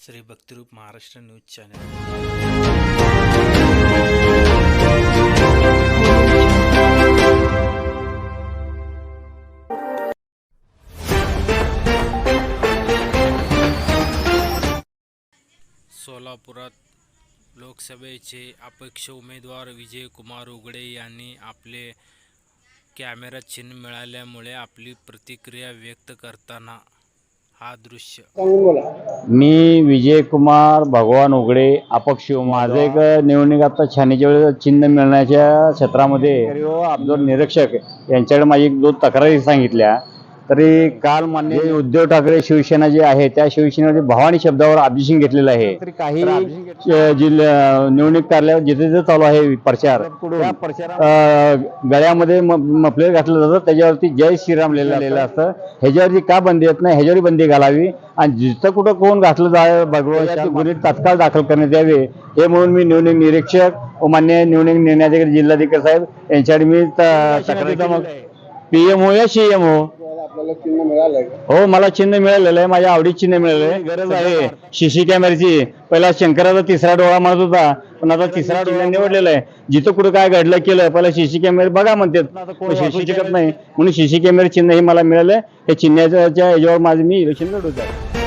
Shri Bhaktirup Maharashtra news channel. सोलापुरात लोकसभेचे अपक्ष उमेदवार विजयकुमार उघडे यांनी आपले कॅमेरा चिन्ह मिळाल्यामुळे आपली प्रतिक्रिया व्यक्त करताना हा दृश्य. मी विजयकुमार भगवान उघडे अपक्ष माझं एक निवडणूक आता छानीच्या वेळेस चिन्ह मिळण्याच्या क्षेत्रामध्ये अब्दुल निरीक्षक यांच्याकडे माझी एक दोन तक्रारी सांगितल्या. तरी काल मान्य उद्धव ठाकरे शिवसेना जी आहे त्या शिवसेनेमध्ये भवानी शब्दावर अभिषेक घेतलेला आहे. तरी काही जिल्हा निवडणूक कार्यालयावर जिथे जिथे चालू आहे प्रचार गळ्यामध्ये म- मफलर घातलं जातं त्याच्यावरती जय श्रीराम लिहिलेलं असतं. ह्याच्यावरती का बंदी येत नाही? ह्याच्यावरती बंदी घालावी. आणि जिथं कुठं कोण घातलं जाय भगवान गुन्हे तात्काळ दाखल करण्यात यावे. हे म्हणून मी निवडणूक निरीक्षक व मान्य निवडणूक निर्णयाधिकारी जिल्हाधिकारी साहेब यांच्याकडे मी तक्रार. पीएम हो या सीएम हो हो मला चिन्ह मिळालेलं आहे. माझ्या आवडीत चिन्ह मिळालेलं आहे. गरज आहे. शिशी कॅमेऱ्याची पहिला शंकराचा तिसरा डोळा म्हणत होता. पण आता तिसरा डोळा निवडलेला आहे. जिथं कुठं काय घडलं केलं पहिला शिशी कॅमेरे बघा म्हणतात. शिशी शकत नाही. म्हणून शिशी कॅमेरे चिन्ह हे मला मिळालं हे चिन्हाच्या याच्यावर माझं मी इलेक्शन लढवत आहे